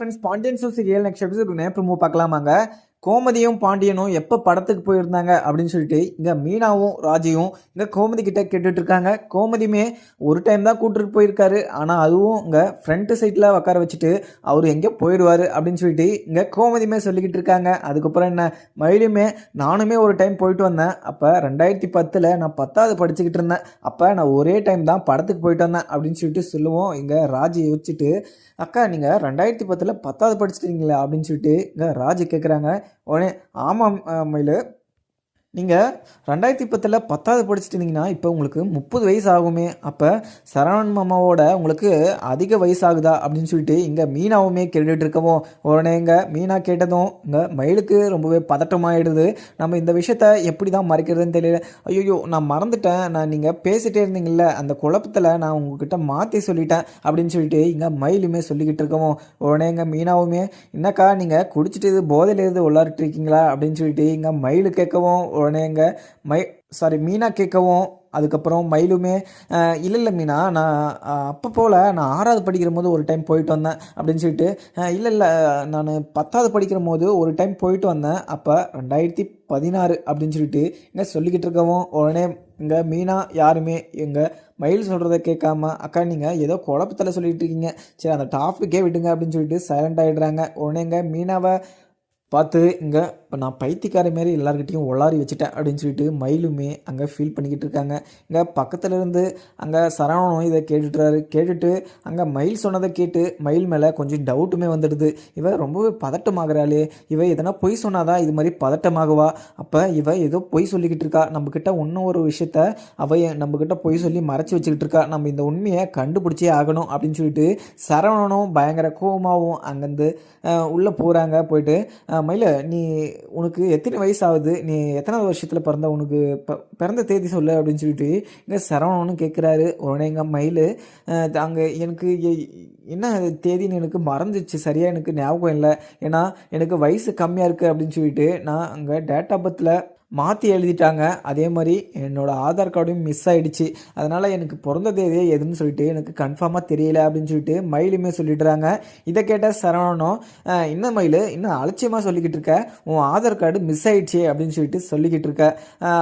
Friends Pandian show serial next episode promo பார்க்கலாமாங்க? கோமதியும் பாண்டியனும் எப்போ படத்துக்கு போயிருந்தாங்க அப்படின்னு சொல்லிட்டு இங்கே மீனாவும் ராஜியும் இங்கே கோமதி கிட்ட கேட்டுட்டு இருக்காங்க. கோமதியுமே ஒரு டைம் தான் கூப்பிட்டு போயிருக்காரு. ஆனால் அதுவும் இங்கே ஃப்ரண்ட் சைட்டில் உட்கார வச்சுட்டு அவர் எங்கே போயிடுவார் அப்படின்னு சொல்லிட்டு இங்கே கோமதியுமே சொல்லிக்கிட்டு இருக்காங்க. அதுக்கப்புறம் என்ன? மயிலுமே நானுமே ஒரு டைம் போயிட்டு வந்தேன். அப்போ ரெண்டாயிரத்தி பத்தில் நான் பத்தாவது படிச்சுக்கிட்டு இருந்தேன். அப்போ நான் ஒரே டைம் தான் படத்துக்கு போயிட்டு வந்தேன் அப்படின்னு சொல்லிட்டு சொல்லுவோம். இங்கே ராஜி யோசிச்சுட்டு அக்கா நீங்கள் ரெண்டாயிரத்தி பத்தில் பத்தாவது படிச்சிட்டீங்களா அப்படின்னு சொல்லிட்டு இங்கே ராஜி கேட்குறாங்க உடனே ஆமாம் மயில் நீங்கள் ரெண்டாயிரத்தி பத்தில் பத்தாவது படிச்சுட்டு இருந்தீங்கன்னா இப்போ உங்களுக்கு முப்பது வயசு ஆகுமே அப்போ சரவணன் மாமாவோட உங்களுக்கு அதிக வயசு ஆகுதா அப்படின்னு சொல்லிட்டு இங்கே மீனாவுமே கேட்டுட்டு இருக்கவும் உடனே இங்கே மீனா கேட்டதும் இங்கே மயிலுக்கு ரொம்பவே பதட்டமாகிடுது நம்ம இந்த விஷயத்த எப்படி தான் மறைக்கிறதுன்னு தெரியல. ஐயோ நான் மறந்துட்டேன். நான் நீங்கள் பேசிகிட்டே இருந்தீங்கல்ல அந்த குழப்பத்தில் நான் உங்ககிட்ட மாற்றி சொல்லிட்டேன் அப்படின்னு சொல்லிட்டு இங்கே மயிலுமே சொல்லிக்கிட்டு இருக்கவும் உடனே இங்கே மீனாவுமே என்னக்கா நீங்கள் குடிச்சிட்டு இது போதையில் இருந்து உள்ளாரிட்டு இருக்கீங்களா அப்படின்னு சொல்லிட்டு இங்கே மயில் கேட்கவும் உடனே இங்கே மை சாரி மீனா கேட்கவும் அதுக்கப்புறம் மயிலுமே இல்லை இல்லை மீனா நான் அப்போ போல் நான் ஆறாவது படிக்கிற போது ஒரு டைம் போயிட்டு வந்தேன் அப்படின்னு சொல்லிட்டு இல்லை இல்லை நான் பத்தாவது படிக்கிற போது ஒரு டைம் போயிட்டு வந்தேன் அப்போ ரெண்டாயிரத்தி பதினாறு அப்படின்னு சொல்லிட்டு இங்கே சொல்லிக்கிட்டு இருக்கவும் உடனே இங்கே மீனா யாருமே எங்கள் மயில் சொல்கிறத கேட்காம அக்கா நீங்கள் ஏதோ குழப்பத்தில் சொல்லிகிட்டு இருக்கீங்க சரி அந்த டாப்பிக்கே விடுங்க அப்படின்னு சொல்லிட்டு சைலண்ட் ஆகிடுறாங்க உடனே இங்கே மீனாவை பார்த்து இங்கே இப்போ நான் பைத்தியக்கார மாரி எல்லாருக்கிட்டையும் ஒளாரி வச்சுட்டேன் அப்படின்னு சொல்லிட்டு மயிலுமே அங்கே ஃபீல் பண்ணிக்கிட்டு இருக்காங்க. இங்கே பக்கத்தில் இருந்து அங்கே சரவணனும் இதை கேட்டுட்டுறாரு. கேட்டுட்டு அங்கே மயில் சொன்னதை கேட்டு மயில் மேலே கொஞ்சம் டவுட்டுமே வந்துடுது. இவ ரொம்பவே பதட்டமாகறாளே. இவ எதனா பொய் சொன்னாதான் இது மாதிரி பதட்டமாகவா? அப்போ இவ ஏதோ பொய் சொல்லிக்கிட்டு இருக்கா. நம்மக்கிட்ட இன்னும் ஒரு விஷயத்த அவ நம்மக்கிட்ட பொய் சொல்லி மறைச்சி வச்சுக்கிட்டு இருக்கா. நம்ம இந்த உண்மையை கண்டுபிடிச்சே ஆகணும் அப்படின்னு சொல்லிட்டு சரவணனும் பயங்கர கோபமாகவும் அங்கேருந்து உள்ளே போகிறாங்க போயிட்டு மயில நீ உனக்கு எத்தனை வயசு ஆகுது நீ எத்தனாவது வருஷத்தில் பிறந்த உனக்கு ப பிறந்த தேதி சொல்லு அப்படின்னு சொல்லிட்டு இங்கே சரவணனும் கேட்குறாரு உடனே எங்கள் மயில் அங்கே எனக்கு எ- என்ன தேதின்னு எனக்கு மறந்துச்சு. சரியாக எனக்கு ஞாபகம் இல்லை. ஏன்னா எனக்கு வயசு கம்மியாக இருக்குது அப்படின்னு சொல்லிட்டு நான் அங்கே டேட் ஆஃப் பர்த்தில் மாற்றி எழுதிட்டாங்க. அதே மாதிரி என்னோட ஆதார் கார்டும் மிஸ் ஆகிடுச்சு அதனால் எனக்கு பிறந்த தேதியே எதுன்னு சொல்லிட்டு எனக்கு கன்ஃபார்மாக தெரியல அப்படின்னு சொல்லிட்டு மயிலுமே சொல்லிடுறாங்க. இதை கேட்ட சரவணனும் இன்னும் மயில் இன்னும் அலட்சியமாக சொல்லிக்கிட்டு இருக்க. உன் ஆதார் கார்டு மிஸ் ஆகிடுச்சு அப்படின்னு சொல்லிட்டு சொல்லிக்கிட்டு இருக்க.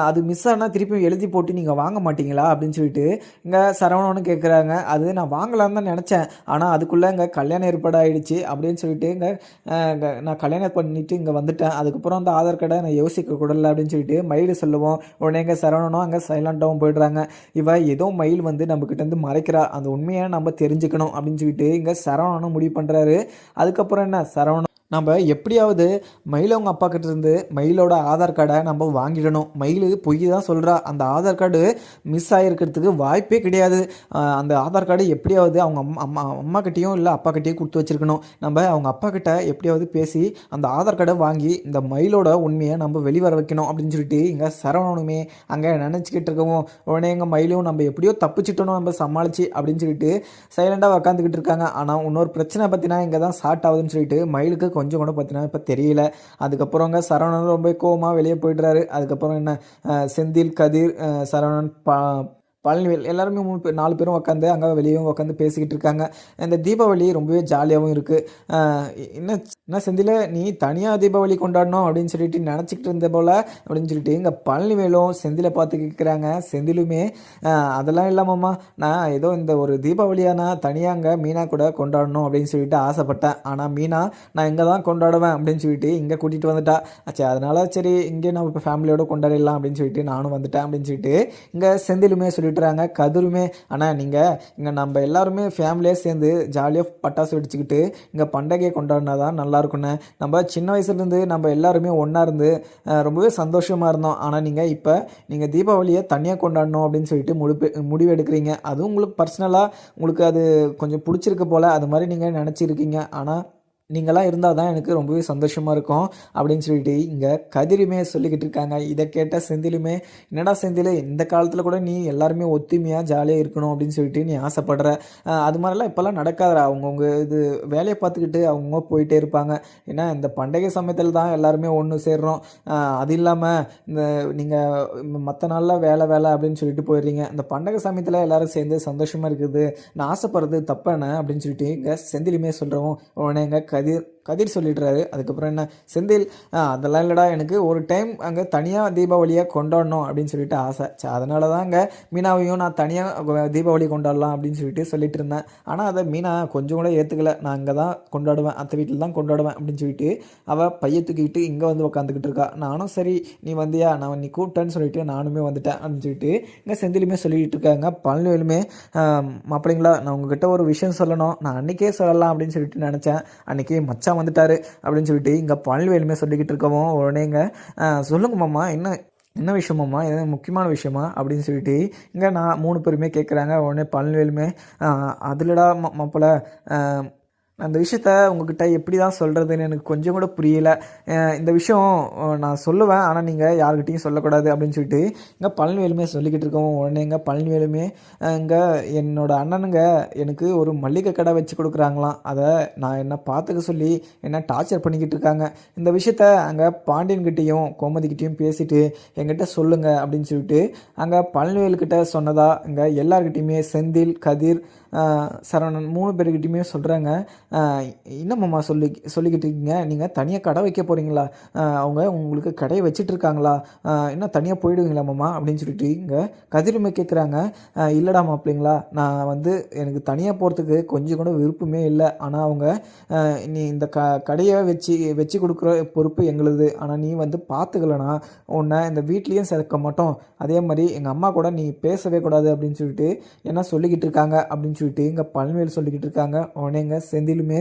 அது மிஸ் ஆனால் திருப்பியும் எழுதி போட்டு நீங்கள் வாங்க மாட்டீங்களா? அப்படின்னு சொல்லிட்டு இங்கே சரவணனும் கேட்குறாங்க அது நான் வாங்கலாம்னு தான் நினச்சேன். ஆனால் அதுக்குள்ளே இங்கே கல்யாணம் ஏற்பாடாகிடுச்சு அப்படின்னு சொல்லிட்டு இங்கே நான் கல்யாணம் பண்ணிட்டு இங்கே வந்துட்டேன். அதுக்கப்புறம் அந்த ஆதார் கார்டை நான் யோசிக்க கூடல அப்படின்னு சொல்லிட்டு மயில் சொல்லுவோம். உடனே எங்கே சரவணனும் அங்கே சைலண்ட்டாகவும் போயிடுறாங்க. இவ ஏதோ மயில் வந்து நம்மக்கிட்ட இருந்து மறைக்கிறா. அந்த உண்மையை நம்ம தெரிஞ்சுக்கணும் அப்படின்னு சொல்லிட்டு இங்கே சரவணனும் முடிவு பண்ணுறாரு அதுக்கப்புறம் என்ன? சரவணன் நம்ம எப்படியாவது மயில் அவங்க அப்பா கிட்ட இருந்து மயிலோட ஆதார் கார்டை நம்ம வாங்கிடணும். மயில் பொய் தான் சொல்கிறா அந்த ஆதார் கார்டு மிஸ் ஆகிருக்கிறதுக்கு வாய்ப்பே கிடையாது. அந்த ஆதார் கார்டு எப்படியாவது அவங்க அம்மா அம்மா அம்மா கிட்டேயும் இல்லை அப்பா கிட்டேயும் கொடுத்து வச்சிருக்கணும். நம்ம அவங்க அப்பா கிட்ட எப்படியாவது பேசி அந்த ஆதார் கார்டை வாங்கி இந்த மயிலோட உண்மையை நம்ம வெளிவர வைக்கணும் அப்படின்னு சொல்லிட்டு இங்கே சரவணனுமே அங்கே நினச்சிக்கிட்டு இருக்கவும் உடனே எங்கள் மயிலும் நம்ம எப்படியோ தப்பிச்சிட்டோம் நம்ம சமாளிச்சு அப்படின்னு சொல்லிட்டு சைலண்டாக உக்காந்துக்கிட்டு இருக்காங்க. ஆனால் இன்னொரு பிரச்சனை பற்றினா இங்கே தான் ஸ்டார்ட் ஆகுதுன்னு சொல்லிட்டு மயிலுக்கு கொஞ்சம் கூட பார்த்தீங்கன்னா இப்போ தெரியல. அதுக்கப்புறங்க சரவணன் ரொம்ப கோவமாக வெளியே போயிடுறாரு. அதுக்கப்புறம் என்ன செந்தில் கதிர் சரவணன் பா பழனிவேல் எல்லாருமே மூணு பேர் நாலு பேரும் உட்காந்து அங்கே வெளியும் உட்காந்து பேசிக்கிட்டு இருக்காங்க. இந்த தீபாவளி ரொம்பவே ஜாலியாகவும் இருக்குது என்ன என்ன செந்தில நீ தனியாக தீபாவளி கொண்டாடணும் அப்படின்னு சொல்லிட்டு நினச்சிக்கிட்டு இருந்த போல் அப்படின்னு சொல்லிட்டு இங்கே பழனிவேலும் செந்திலை பார்த்து கேட்குறாங்க செந்திலுமே அதெல்லாம் இல்லாமம்மா நான் ஏதோ இந்த ஒரு தீபாவளியாக நான் தனியாக அங்கே மீனா கூட கொண்டாடணும் அப்படின்னு சொல்லிட்டு ஆசைப்பட்டேன். ஆனால் மீனா நான் இங்கே தான் கொண்டாடுவேன் அப்படின்னு சொல்லிட்டு இங்கே கூட்டிகிட்டு வந்துட்டா. ஆச்சு அதனால சரி இங்கே நம்ம இப்போ ஃபேமிலியோட கொண்டாடிடலாம் அப்படின்னு சொல்லிட்டு நானும் வந்துட்டேன் அப்படின்னு சொல்லிட்டு இங்கே செந்திலுமே சொல்லிட்டுறாங்க. கதிருமே ஆனால் நீங்கள் இங்கே நம்ம எல்லாருமே ஃபேமிலியாக சேர்ந்து ஜாலியாக பட்டாசு வெடிச்சுக்கிட்டு இங்கே பண்டிகையை கொண்டாடினா தான் நல்லா இருக்கும்னு நம்ம சின்ன வயசுலேருந்து நம்ம எல்லாருமே ஒன்றா இருந்து ரொம்பவே சந்தோஷமாக இருந்தோம். ஆனால் நீங்கள் இப்போ நீங்கள் தீபாவளியை தனியாக கொண்டாடணும் அப்படின்னு சொல்லிட்டு முடிவு முடிவு எடுக்கிறீங்க அதுவும் உங்களுக்கு பர்சனலாக உங்களுக்கு அது கொஞ்சம் பிடிச்சிருக்கு போல். அது மாதிரி நீங்கள் நினச்சிருக்கீங்க. ஆனால் நீங்களாம் இருந்தால் தான் எனக்கு ரொம்பவே சந்தோஷமாக இருக்கும் அப்படின்னு சொல்லிட்டு இங்கே கதிரியுமே சொல்லிக்கிட்டு இருக்காங்க. இதை கேட்ட செந்திலுமே என்னடா செந்தில் இந்த காலத்தில் கூட நீ எல்லாருமே ஒத்துமையாக ஜாலியாக இருக்கணும் அப்படின்னு சொல்லிட்டு நீ ஆசைப்படுற. அது மாதிரிலாம் இப்போல்லாம் நடக்காதா அவங்கவுங்க இது வேலையை பார்த்துக்கிட்டு அவங்கவுங்க போயிட்டே இருப்பாங்க. ஏன்னா இந்த பண்டிகை சமயத்தில் தான் எல்லாருமே ஒன்று சேர்றோம். அது இல்லாமல் இந்த நீங்கள் மற்ற நாளில் வேலை வேலை அப்படின்னு சொல்லிட்டு போயிடுறீங்க. இந்த பண்டிகை சமயத்தில் எல்லாரும் சேர்ந்து சந்தோஷமாக இருக்குது. நான் ஆசைப்படுறது தப்பான அப்படின்னு சொல்லிட்டு இங்கே செந்திலுமே சொல்கிறோம் உடனே எங்கள் கதிர் கதிர் சொல்லிடுறாரு. அதுக்கப்புறம் என்ன? செந்தில் அதெல்லாம் இல்லைடா எனக்கு ஒரு டைம் அங்கே தனியாக தீபாவளியாக கொண்டாடணும் அப்படின்னு சொல்லிட்டு ஆசை. சரி அதனால தான் அங்கே மீனாவையும் நான் தனியாக தீபாவளி கொண்டாடலாம் அப்படின்னு சொல்லிட்டு சொல்லிட்டு இருந்தேன். ஆனால் அதை மீனா கொஞ்சம் கூட ஏற்றுக்கல நான் அங்கே தான் கொண்டாடுவேன் அத்தை வீட்டில் தான் கொண்டாடுவேன் அப்படின்னு சொல்லிட்டு அவள் பைய தூக்கிட்டு இங்கே வந்து உக்காந்துக்கிட்டு இருக்கா. நானும் சரி நீ வந்தியா? நான் நீ கூப்பிட்டேன்னு சொல்லிட்டு நானுமே வந்துட்டேன் அப்படின்னு சொல்லிட்டு இங்கே செந்திலுமே சொல்லிட்டு இருக்காங்க. பழனிவேலுமே மாப்பிள்ளைங்களா நான் உங்ககிட்ட ஒரு விஷயம் சொல்லணும். நான் அன்றைக்கே சொல்லலாம் அப்படின்னு சொல்லிட்டு நினச்சேன். அன்றைக்கி மச்சான் வந்துட்டாரு அப்படின்னு சொல்லிட்டு இங்கே பழனிவேலுமே சொல்லிக்கிட்டு இருக்கவும் உடனேங்க சொல்லுங்க மாமா என்ன என்ன விஷயமாம்மா எதாவது முக்கியமான விஷயமா? அப்படின்னு சொல்லிட்டு இங்கே நான் மூணு பேருமே கேட்குறாங்க உடனே பழனிவேலுமே அதிலடா மாப்பிள்ள அந்த விஷயத்த உங்ககிட்ட எப்படி தான் சொல்கிறதுன்னு எனக்கு கொஞ்சம் கூட புரியலை. இந்த விஷயம் நான் சொல்லுவேன். ஆனால் நீங்கள் யார்கிட்டையும் சொல்லக்கூடாது அப்படின்னு சொல்லிட்டு இங்கே பழனிவேலுமே சொல்லிக்கிட்டு இருக்கோம் உடனே இங்கே பழனிவேலுமே இங்கே என்னோட அண்ணனுங்க எனக்கு ஒரு மளிகை கடை வச்சு கொடுக்குறாங்களாம். அதை நான் என்ன பார்த்துக்க சொல்லி என்ன டார்ச்சர் பண்ணிக்கிட்டு இருக்காங்க. இந்த விஷயத்த அங்கே பாண்டியன்கிட்டையும் கோமதிக்கிட்டையும் பேசிட்டு என்கிட்ட சொல்லுங்கள் அப்படின்னு சொல்லிட்டு அங்கே பழனிவேலுக்கிட்ட சொன்னதா இங்கே எல்லார்கிட்டையுமே செந்தில் கதிர் சரவணன் மூணு பேர்கிட்டையுமே சொல்கிறாங்க என்னம்மாம்மா சொல்லி சொல்லிக்கிட்டு இருக்கீங்க? நீங்கள் தனியாக கடை வைக்க போகிறீங்களா அவங்க உங்களுக்கு கடையை வச்சிட்டு இருக்காங்களா என்ன தனியாக போயிடுவீங்களா மாமா? அப்படின்னு சொல்லிட்டு இங்கே கதிரமை கேட்குறாங்க இல்லைடா மாப்பிள்ளைங்களா நான் வந்து எனக்கு தனியாக போகிறதுக்கு கொஞ்சம் கூட விருப்பமே இல்லை. ஆனால் அவங்க நீ இந்த க கடையை வச்சு வச்சு கொடுக்குற பொறுப்பு எங்களுது. ஆனால் நீ வந்து பார்த்துக்கலனா உன்னை இந்த வீட்லேயும் சேர்க்க மாட்டோம். அதே மாதிரி எங்கள் அம்மா கூட நீ பேசவே கூடாது அப்படின்னு சொல்லிட்டு என்ன சொல்லிக்கிட்டு இருக்காங்க அப்படின்னு சொல்லிட்டு இங்கே பழனிவேல் சொல்லிக்கிட்டு இருக்காங்க. உடனேங்க செந்திலுமே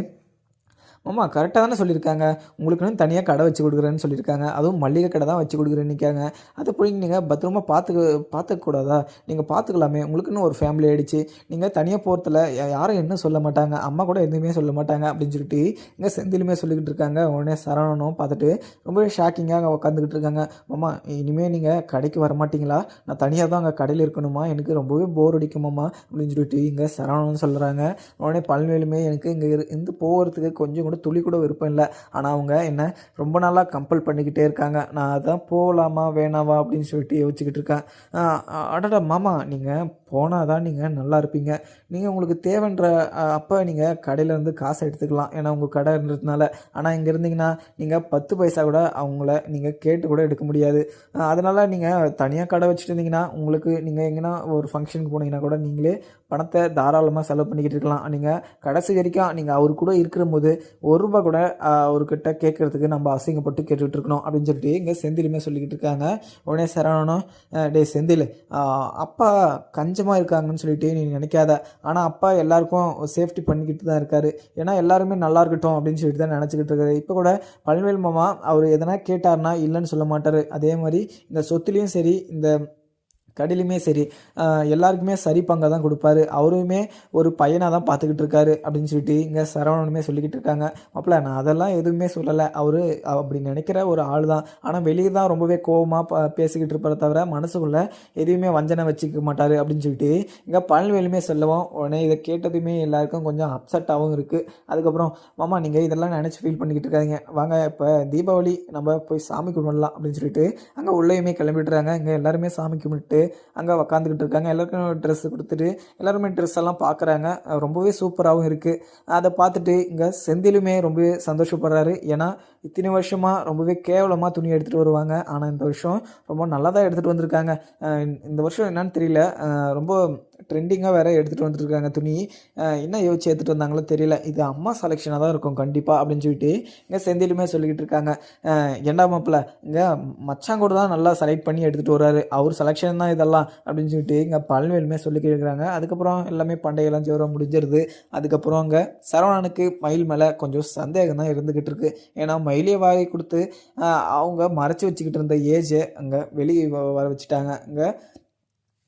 மாமா கரெக்டாக தானே சொல்லியிருக்காங்க. உங்களுக்குன்னு தனியாக கடை வச்சு கொடுக்குறேன்னு சொல்லியிருக்காங்க. அதுவும் மளிகை கடை தான் வச்சு கொடுக்குறேன்னு நிற்காங்க அதை போய் நீங்கள் பத்திரமா பார்த்துக்க பார்த்துக்கூடாதா நீங்கள் பார்த்துக்கலாமே. உங்களுக்குன்னு ஒரு ஃபேமிலி ஆகிடுச்சு நீங்கள் தனியாக போகிறதுல யாரும் என்ன சொல்ல மாட்டாங்க. அம்மா கூட எதுவுமே சொல்ல மாட்டாங்க அப்படின்னு சொல்லிட்டு இங்கே செந்திலுமே சொல்லிக்கிட்டு இருக்காங்க. உடனே சரவணனும் பார்த்துட்டு ரொம்பவே ஷாக்கிங்காக அங்கே உட்காந்துக்கிட்டு இருக்காங்க. மாமா இனிமேல் நீங்கள் கடைக்கு வர மாட்டிங்களா நான் தனியாக தான் அங்கே கடையில் இருக்கணுமா? எனக்கு ரொம்பவே போர் அடிக்குமாம்மா அப்படின்னு சொல்லிட்டு இங்கே சரவணன் சொல்கிறாங்க உடனே பழனிவேலுமே எனக்கு இங்கே இருந்து போகிறதுக்கு கொஞ்சம் கூட துளி கூட விருப்பம் இல்லை. ஆனால் அவங்க என்ன ரொம்ப நாளாக கம்பல் பண்ணிக்கிட்டே இருக்காங்க. நான் அதான் போகலாமா வேணாவா அப்படின்னு சொல்லிட்டு யோசிச்சுக்கிட்டு இருக்கேன். அடடா மாமா நீங்கள் போனால் தான் நீங்கள் நல்லா இருப்பீங்க. நீங்கள் உங்களுக்கு தேவைன்ற அப்போ நீங்கள் கடையிலேருந்து காசை எடுத்துக்கலாம். ஏன்னா உங்கள் கடைன்றதுனால ஆனால் இங்கே இருந்தீங்கன்னா நீங்கள் பத்து பைசா கூட அவங்கள நீங்கள் கேட்டு கூட எடுக்க முடியாது. அதனால் நீங்கள் தனியாக கடை வச்சுட்டு இருந்தீங்கன்னா உங்களுக்கு நீங்கள் எங்கன்னா ஒரு ஃபங்க்ஷனுக்கு போனீங்கன்னா கூட நீங்களே பணத்தை தாராளமாக செலவு பண்ணிக்கிட்டு இருக்கலாம். நீங்கள் கடைசி வரைக்கும் நீங்கள் அவர் கூட இருக்கிற போது ஒரு ரூபா கூட அவர்கிட்ட கேட்கறதுக்கு நம்ம அசிங்கப்பட்டு கேட்டுக்கிட்டு இருக்கணும் அப்படின்னு சொல்லிட்டு இங்கே செந்திலுமே சொல்லிக்கிட்டு இருக்காங்க. உடனே சரவணனும் டே டேய் செந்தில் அப்பா கஞ்சமாக இருக்காங்கன்னு சொல்லிட்டு நீ நினைக்காத. ஆனால் அப்பா எல்லாருக்கும் சேஃப்டி பண்ணிக்கிட்டு தான் இருக்காரு. ஏன்னா எல்லாருமே நல்லா இருக்கட்டும் அப்படின்னு சொல்லிட்டு தான் நினச்சிக்கிட்டு இருக்காரு. இப்போ கூட பழனிவேல் மாமா அவர் எதனா கேட்டார்னா இல்லைன்னு சொல்ல மாட்டார். அதே மாதிரி இந்த சொத்துலேயும் சரி இந்த கடையிலுமே சரி எல்லாருக்குமே சரி பங்கை தான் கொடுப்பாரு. அவருமே ஒரு பையனாக தான் பார்த்துக்கிட்டு இருக்காரு அப்படின்னு சொல்லிட்டு இங்கே சரவணனுமே சொல்லிக்கிட்டு இருக்காங்க. மாப்பிள்ள நான் அதெல்லாம் எதுவுமே சொல்லலை. அவர் அப்படி நினைக்கிற ஒரு ஆள் தான். ஆனால் வெளியே தான் ரொம்பவே கோவமாக பேசிக்கிட்டு இருப்பார தவிர மனசுக்குள்ளே எதையுமே வஞ்சனை வச்சுக்க மாட்டார் அப்படின்னு சொல்லிட்டு இங்கே பழனிவேலுமே சொல்லவும். உடனே இதை கேட்டதுமே எல்லாருக்கும் கொஞ்சம் அப்செட்டாகவும் இருக்குது அதுக்கப்புறம் மாமா நீங்கள் இதெல்லாம் நினச்சி ஃபீல் பண்ணிக்கிட்டு இருக்காதீங்க. வாங்க இப்போ தீபாவளி நம்ம போய் சாமி கும்பிடலாம். அப்படின்னு சொல்லிட்டு அங்கே உள்ளேயுமே கிளம்பிட்டுறாங்க இங்கே எல்லாருமே சாமி கும்பிட்டு அங்கே உக்காந்துக்கிட்டு இருக்காங்க. எல்லாருக்கும் ட்ரெஸ் கொடுத்துட்டு எல்லாருமே ட்ரெஸ் எல்லாம் பார்க்குறாங்க ரொம்பவே சூப்பராகவும் இருக்குது அதை பார்த்துட்டு இங்கே செந்திலுமே ரொம்பவே சந்தோஷப்படுறாரு. ஏன்னா இத்தனை வருஷமாக ரொம்பவே கேவலமாக துணி எடுத்துகிட்டு வருவாங்க. ஆனால் இந்த வருஷம் ரொம்ப நல்லா தான் எடுத்துகிட்டு வந்திருக்காங்க இந்த வருஷம் என்னன்னு தெரியல. ரொம்ப ட்ரெண்டிங்காக வேறு எடுத்துகிட்டு வந்துட்டுருக்காங்க துணி. என்ன யோசிச்சு எடுத்துகிட்டு வந்தாங்களோ தெரியல. இது அம்மா செலெக்ஷனாக தான் இருக்கும் கண்டிப்பாக அப்படின்னு சொல்லிட்டு இங்கே செந்திலுமே சொல்லிக்கிட்டு இருக்காங்க. அஹ் ஏண்டா மாப்பிள்ள இங்கே மச்சான் கூட தான் நல்லா செலக்ட் பண்ணி எடுத்துகிட்டு வர்றாரு அவர் செலெக்ஷன் தான் இதெல்லாம் அப்படின்னு சொல்லிட்டு இங்கே பழனிவேலுமே சொல்லிக்கிட்டு இருக்கிறாங்க அதுக்கப்புறம் எல்லாமே பண்டையெல்லாம் ஜோரம் முடிஞ்சிருது. அதுக்கப்புறம் அங்கே சரவணனுக்கு மயில் மேலே கொஞ்சம் சந்தேகம் தான் இருந்துக்கிட்டு இருக்குது ஏன்னா மயிலே வாரி கொடுத்து அவங்க மறைச்சி வச்சுக்கிட்டு இருந்த ஏஜை அங்கே வெளியே வ- வர வச்சுட்டாங்க. இங்கே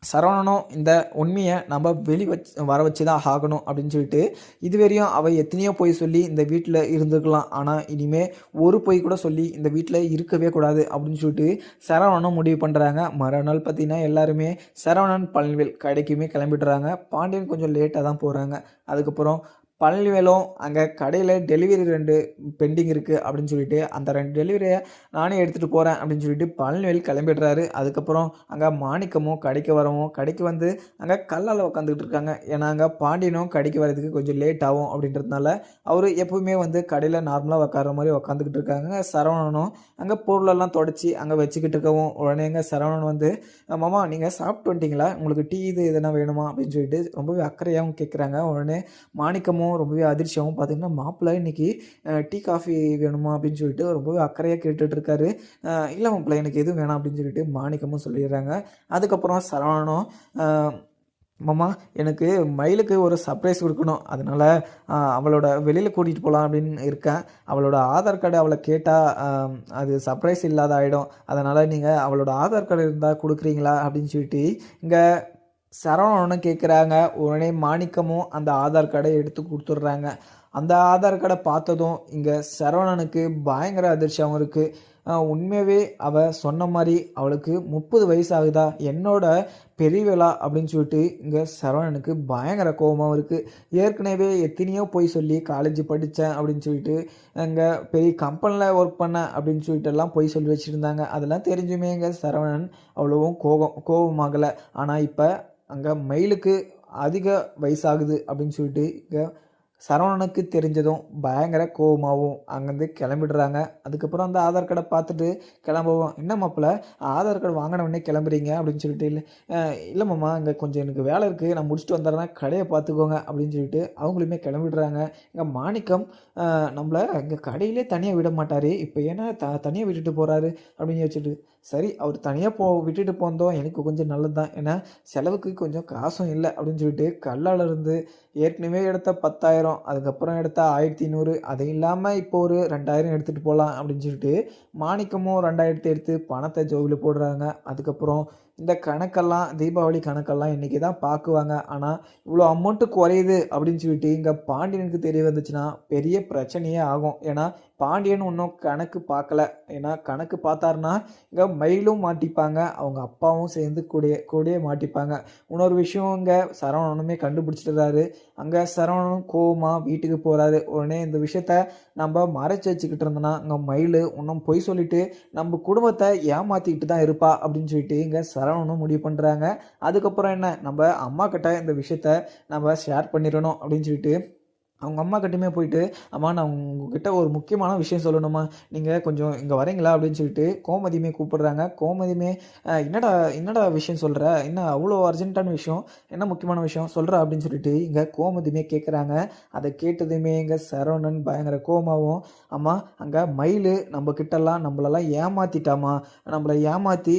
சரவணனும் இந்த உண்மையை நம்ம வெளி வச்சு வர வச்சு தான் ஆகணும் அப்படின்னு சொல்லிட்டு இதுவரையும் அவள் எத்தனையோ பொய் சொல்லி இந்த வீட்டில் இருந்துக்கலாம். ஆனால் இனிமேல் ஒரு பொய் கூட சொல்லி இந்த வீட்டில் இருக்கவே கூடாது அப்படின்னு சொல்லிட்டு சரவணனும் முடிவு பண்ணுறாங்க மறுநாள் பார்த்தீங்கன்னா எல்லாருமே சரவணன் பழனிவேல் கடைக்குமே கிளம்பிடுறாங்க. பாண்டியன் கொஞ்சம் லேட்டாக தான் போகிறாங்க அதுக்கப்புறம் பழனிவேலும் அங்கே கடையில் டெலிவரி ரெண்டு பெண்டிங் இருக்குது அப்படின்னு சொல்லிட்டு அந்த ரெண்டு டெலிவரியை நானே எடுத்துகிட்டு போகிறேன் அப்படின்னு சொல்லிட்டு பழனிவேல் கிளம்பிடுறாரு. அதுக்கப்புறம் அங்கே மாணிக்கமும் கடைக்கு வரவும் கடைக்கு வந்து அங்கே கல்லால் உட்காந்துக்கிட்டு இருக்காங்க. ஏன்னா அங்கே பாண்டியனும் கடைக்கு வரதுக்கு கொஞ்சம் லேட் ஆகும் அப்படின்றதுனால அவர் எப்பவுமே வந்து கடையில் நார்மலாக உட்கார மாதிரி உட்காந்துக்கிட்டு இருக்காங்க. சரவணனும் அங்கே பொருளெல்லாம் தொடச்சி அங்கே வச்சுக்கிட்டு இருக்கவும் உடனே அங்கே சரவணன் வந்து மாமா நீங்கள் சாப்பிட்டு வந்துட்டீங்களா? உங்களுக்கு டீ இது எதனா வேணுமா? அப்படின்னு சொல்லிட்டு ரொம்பவே அக்கறையாகவும் கேட்குறாங்க உடனே மாணிக்கமும் ரொம்பவே அதிர்ச்சியாகவும் பார்த்தீங்கன்னா மாப்பிள்ளை இன்னைக்கு டீ காஃபி வேணுமா அப்படின்னு சொல்லிட்டு ரொம்பவே அக்கறையாக கேட்டுட்ருக்காரு. இல்லை மாப்பிள்ளை எனக்கு எதுவும் வேணாம் அப்படின்னு சொல்லிட்டு மாணிக்கமும் சொல்லிடுறாங்க. அதுக்கப்புறம் சரவணனும் மாமா எனக்கு மயிலுக்கு ஒரு சர்ப்ரைஸ் கொடுக்கணும். அதனால் அவளோட வெளியில் கூட்டிகிட்டு போகலாம் அப்படின்னு இருக்கேன். அவளோட ஆதார் கார்டு அவளை கேட்டால் அது சர்ப்ரைஸ் இல்லாத ஆகிடும் அதனால் நீங்கள் அவளோட ஆதார் கார்டு இருந்தால் கொடுக்குறீங்களா அப்படின்னு சொல்லிட்டு இங்கே சரவணனு கேட்குறாங்க உடனே மாணிக்கமும் அந்த ஆதார் கார்டை எடுத்து கொடுத்துட்றாங்க. அந்த ஆதார் கார்டை பார்த்ததும் இங்கே சரவணனுக்கு பயங்கர அதிர்ச்சியாகவும் இருக்குது உண்மையாகவே அவள் சொன்ன மாதிரி அவளுக்கு முப்பது வயசு ஆகுதா? என்னோட பெரியவளா? அப்படின்னு சொல்லிட்டு இங்கே சரவணனுக்கு பயங்கர கோபமாகவும் இருக்குது ஏற்கனவே எத்தனையோ போய் சொல்லி காலேஜ் படித்தேன் அப்படின்னு சொல்லிட்டு அங்கே பெரிய கம்பெனியில் ஒர்க் பண்ணேன் அப்படின்னு சொல்லிட்டு எல்லாம் போய் சொல்லி வச்சுருந்தாங்க. அதெல்லாம் தெரிஞ்சுமே இங்கே சரவணன் அவ்வளோவும் கோபம் கோபமாகலை. ஆனால் இப்போ அங்கே மயிலுக்கு அதிக வயசாகுது அப்படின்னு சொல்லிட்டு இங்கே சரவணனுக்கு தெரிஞ்சதும் பயங்கர கோவமாகவும் அங்கேருந்து கிளம்பிடுறாங்க. அதுக்கப்புறம் அந்த ஆதார் கார்டை பார்த்துட்டு கிளம்புவோம் என்ன மாப்பிள்ள ஆதார் கார்டு வாங்கின உடனே கிளம்புறீங்க? அப்படின்னு சொல்லிட்டு இல்லை இல்லை மாமா இங்கே கொஞ்சம் எனக்கு வேலை இருக்குது நான் முடிச்சுட்டு வந்துடுறேன் கடையை பார்த்துக்கோங்க அப்படின்னு சொல்லிட்டு அவங்களுமே கிளம்பிடுறாங்க. இங்கே மாணிக்கம் நம்மளை இங்கே கடையிலே தனியாக விட மாட்டார் இப்போ ஏன்னா த தனியாக விட்டுட்டு போகிறாரு அப்படின்னு யோசிச்சுட்டு சரி அவர் தனியாக போ விட்டுட்டு போந்தோம் எனக்கு கொஞ்சம் நல்லது தான் ஏன்னா செலவுக்கு கொஞ்சம் காசும் இல்லை அப்படின்னு சொல்லிட்டு கல்லால் இருந்து ஏற்கனவே எடுத்த பத்தாயிரம் அதுக்கப்புறம் எடுத்த ஆயிரத்தி நூறு அது இல்லாமல் இப்போ ஒரு ரெண்டாயிரம் எடுத்துகிட்டு போகலாம் அப்படின்னு சொல்லிட்டு மாணிக்கமும் ரெண்டாயிரத்தி எடுத்து பணத்தை ஜோபியில் போடுறாங்க. அதுக்கப்புறம் இந்த கணக்கெல்லாம் தீபாவளி கணக்கெல்லாம் இன்றைக்கி தான் பார்க்குவாங்க ஆனால் இவ்வளோ அமௌண்ட்டு குறையுது அப்படின்னு சொல்லிட்டு இங்கே பாண்டியனுக்கு தெரிய வந்துச்சுன்னா பெரிய பிரச்சனையே ஆகும். ஏன்னா பாண்டியன் ஒன்றும் கணக்கு பார்க்கல ஏன்னா கணக்கு பார்த்தாருன்னா இங்கே மயிலும் மாட்டிப்பாங்க அவங்க அப்பாவும் சேர்ந்து கூடிய கூடயே மாட்டிப்பாங்க. இன்னொரு விஷயம் இங்கே சரவணனுமே கண்டுபிடிச்சிட்டுறாரு அங்கே சரவணனும் கோவமாக வீட்டுக்கு போகிறாரு உடனே இந்த விஷயத்த நம்ம மறைச்சி வச்சுக்கிட்டு இருந்தோன்னா இங்கே மயில் இன்னும் பொய் சொல்லிட்டு நம்ம குடும்பத்தை ஏமாற்றிக்கிட்டு தான் இருப்பா அப்படின்னு சொல்லிட்டு இங்கே சரவணனும் முடிவு பண்ணுறாங்க அதுக்கப்புறம் என்ன? நம்ம அம்மா கிட்ட இந்த விஷயத்த நம்ம ஷேர் பண்ணிடணும் அப்படின்னு சொல்லிட்டு அவங்க அம்மா கிட்டயுமே போயிட்டு அம்மா நான் உங்ககிட்ட ஒரு முக்கியமான விஷயம் சொல்லணுமா? நீங்கள் கொஞ்சம் இங்கே வரீங்களா? அப்படின்னு சொல்லிட்டு கோமதியுமே கூப்பிடுறாங்க. கோமதியுமே என்னடா என்னடா விஷயம் சொல்கிற என்ன அவ்வளோ அர்ஜென்ட்டான விஷயம்? என்ன முக்கியமான விஷயம்? சொல்கிற அப்படின்னு சொல்லிட்டு இங்கே கோமதியுமே கேட்குறாங்க அதை கேட்டதுமே இங்கே சரவணன் பயங்கர கோமாவும் அம்மா அங்கே மயில் நம்மக்கிட்டலாம் நம்மளெல்லாம் ஏமாற்றிட்டாமா நம்மளை ஏமாற்றி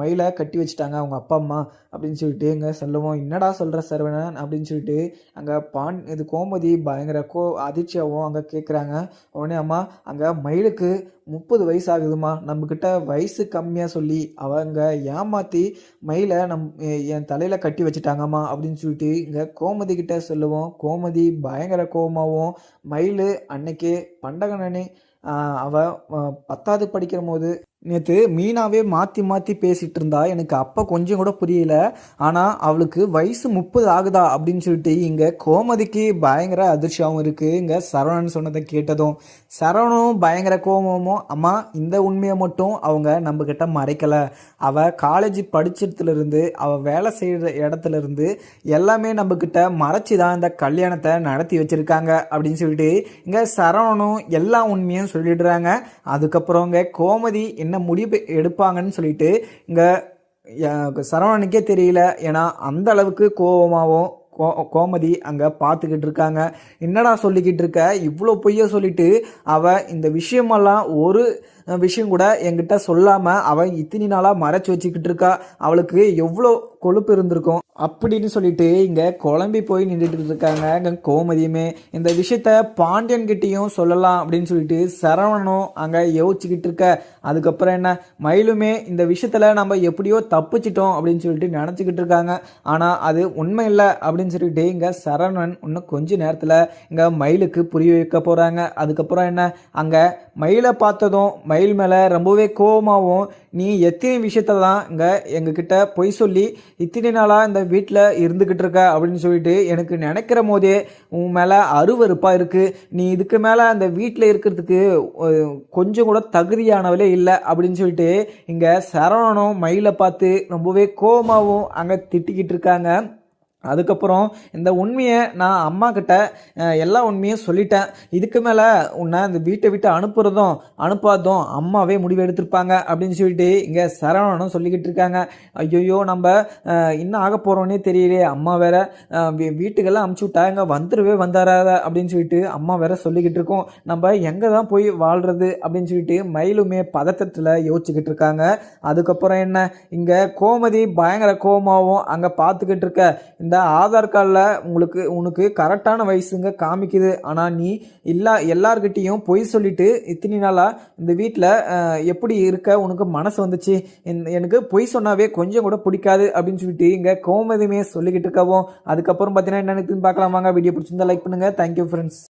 மயிலை கட்டி வச்சுட்டாங்க அவங்க அப்பா அம்மா. அப்படின்னு சொல்லிட்டு இங்கே செல்லவும். என்னடா சொல்கிற சரவணன்? அப்படின்னு சொல்லிட்டு அங்கே பான் இது கோமதி பயங்கர கோ அதிர்ச்சியாகவும் அங்கே கேட்குறாங்க உடனே அம்மா அங்கே மயிலுக்கு முப்பது வயசு ஆகுதுமா நம்மக்கிட்ட வயசு கம்மியாக சொல்லி அவங்க ஏமாற்றி மயிலை நம் என் தலையில் கட்டி வச்சுட்டாங்கம்மா அப்படின்னு சொல்லிட்டு இங்கே கோமதி கிட்ட சொல்லுவோம். கோமதி பயங்கர கோபமாகவும் மயில் அன்னைக்கே பண்டகனனே அவள் அவ பத்தாவது படிக்கிற போது நேற்று மீனாவே மாற்றி மாற்றி பேசிகிட்டு இருந்தா. எனக்கு அப்போ கொஞ்சம் கூட புரியல. ஆனால் அவளுக்கு வயசு முப்பது ஆகுதா அப்படின்னு சொல்லிட்டு இங்கே கோமதிக்கு பயங்கர அதிர்ச்சியாகவும் இருக்குது இங்கே சரவணன் சொன்னதை கேட்டதும் சரவணும் பயங்கர கோபமும் அம்மா இந்த உண்மையை மட்டும் அவங்க நம்மக்கிட்ட மறைக்கலை. அவள் காலேஜ் படிச்சதுலேருந்து அவள் வேலை செய்கிற இடத்துலேருந்து எல்லாமே நம்மக்கிட்ட மறைச்சி தான் இந்த கல்யாணத்தை நடத்தி வச்சுருக்காங்க. அப்படின்னு சொல்லிட்டு இங்கே சரவணும் எல்லா உண்மையும் சொல்லிடுறாங்க. அதுக்கப்புறம் இங்கே கோமதி என்ன என்ன முடிவு எடுப்பாங்கன்னு சொல்லிட்டு இங்கே சரவணனுக்கே தெரியல. ஏன்னா அந்த அளவுக்கு கோபமாகவும் கோ கோமதி அங்கே பார்த்துக்கிட்டு இருக்காங்க. என்னடா சொல்லிக்கிட்டு இருக்க? இவ்வளோ பொய்ய சொல்லிட்டு அவள் இந்த விஷயமெல்லாம் ஒரு விஷயம் கூட என்கிட்ட சொல்லாமல் அவள் இத்தனி நாளாக மறைச்சு வச்சுக்கிட்டு இருக்கா. அவளுக்கு எவ்வளோ கொழுப்பு இருந்திருக்கும். அப்படின்னு சொல்லிட்டு இங்கே குழம்பி போய் நின்றுட்டு இருக்காங்க. இங்கே கோமதியுமே. இந்த விஷயத்த பாண்டியன் கிட்டேயும் சொல்லலாம் அப்படின்னு சொல்லிட்டு சரவணனும் அங்கே யோசிச்சுக்கிட்டு இருக்க. அதுக்கப்புறம் என்ன? மயிலுமே இந்த விஷயத்தில் நம்ம எப்படியோ தப்பிச்சிட்டோம் அப்படின்னு சொல்லிட்டு நினச்சிக்கிட்டு இருக்காங்க. ஆனால் அது உண்மை இல்லை அப்படின்னு சொல்லிட்டு இங்கே சரவணன் இன்னும் கொஞ்ச நேரத்தில் இங்கே மயிலுக்கு புரிய வைக்க போகிறாங்க அதுக்கப்புறம் என்ன? அங்கே மயிலை பார்த்ததும் மயில் மேலே ரொம்பவே கோவமாகவும் நீ எத்தனை விஷயத்த தான் இங்கே எங்ககிட்ட பொய் சொல்லி இத்தனை நாளாக இந்த வீட்டில் இருந்துக்கிட்டு இருக்க அப்படின்னு சொல்லிட்டு எனக்கு நினைக்கிற போதே உன் மேலே அருவருப்பாக இருக்குது நீ இதுக்கு மேலே அந்த வீட்டில் இருக்கிறதுக்கு கொஞ்சம் கூட தகுதியானவளே இல்லை அப்படின்னு சொல்லிட்டு இங்கே சரவணனும் மயிலை பார்த்து ரொம்பவே கோவமாகவும் அங்கே திட்டிக்கிட்டு இருக்காங்க. அதுக்கப்புறம் இந்த உண்மையை நான் அம்மா கிட்ட எல்லா உண்மையும் சொல்லிட்டேன். இதுக்கு மேலே உன்னை இந்த வீட்டை விட்டு அனுப்புறதும் அனுப்பாதும் அம்மாவே முடிவு எடுத்திருப்பாங்க அப்படின்னு சொல்லிட்டு இங்கே சரவணனும் சொல்லிக்கிட்டு இருக்காங்க. ஐயோ நம்ம என்ன ஆக போகிறோன்னே தெரியலையே அம்மா வேற வீட்டுக்கெல்லாம் அமுச்சு விட்டா இங்கே வந்துடவே வந்தாராத அப்படின்னு சொல்லிட்டு அம்மா வேற சொல்லிக்கிட்டு இருக்கோம். நம்ம எங்கே தான் போய் வாழ்றது அப்படின்னு சொல்லிட்டு மயிலுமே பதட்டத்தில் யோசிச்சுக்கிட்டு இருக்காங்க. அதுக்கப்புறம் என்ன? இங்கே கோமதி பயங்கர கோமாவும் அங்கே பார்த்துக்கிட்டு இருக்க. இந்த இந்த ஆதார் கார்டில் உங்களுக்கு உனக்கு கரெக்டான வயசுங்க காமிக்குது. ஆனால் நீ எல்லா எல்லார்கிட்டேயும் பொய் சொல்லிட்டு இத்தனை நாளாக இந்த வீட்டில் எப்படி இருக்க உனக்கு மனசு வந்துச்சு. எனக்கு பொய் சொன்னாவே கொஞ்சம் கூட பிடிக்காது அப்படின்னு சொல்லிட்டு இங்கே கோமதியுமே சொல்லிக்கிட்டு இருக்கவும். அதுக்கப்புறம் பார்த்தீங்கன்னா என்னன்னு பார்க்கலாமாங்க வீடியோ பிடிச்சிருந்தா லைக் பண்ணுங்கள் தேங்க்யூ ஃப்ரெண்ட்ஸ்